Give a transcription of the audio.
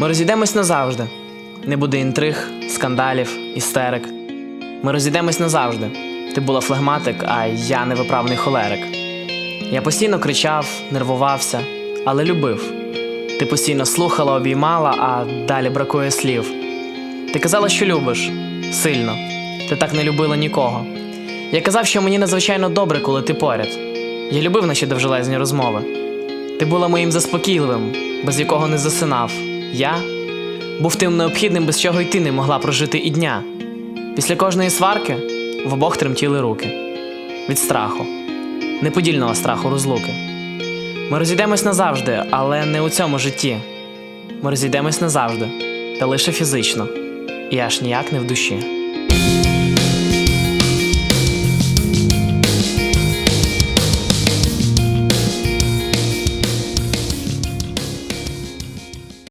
Ми розійдемось назавжди. Не буде інтриг, скандалів, істерик. Ми розійдемось назавжди. Ти була флегматик, а я невиправний холерик. Я постійно кричав, нервувався, але любив. Ти постійно слухала, обіймала, а далі бракує слів. Ти казала, що любиш сильно. Ти так не любила нікого. Я казав, що мені надзвичайно добре, коли ти поряд. Я любив наші довжелезні розмови. Ти була моїм заспокійливим, без якого не засинав. Я був тим необхідним, без чого й ти не могла прожити і дня. Після кожної сварки в обох тремтіли руки від страху, неподільного страху розлуки. Ми розійдемось назавжди, але не у цьому житті. Ми розійдемось назавжди, та лише фізично, і аж ніяк не в душі.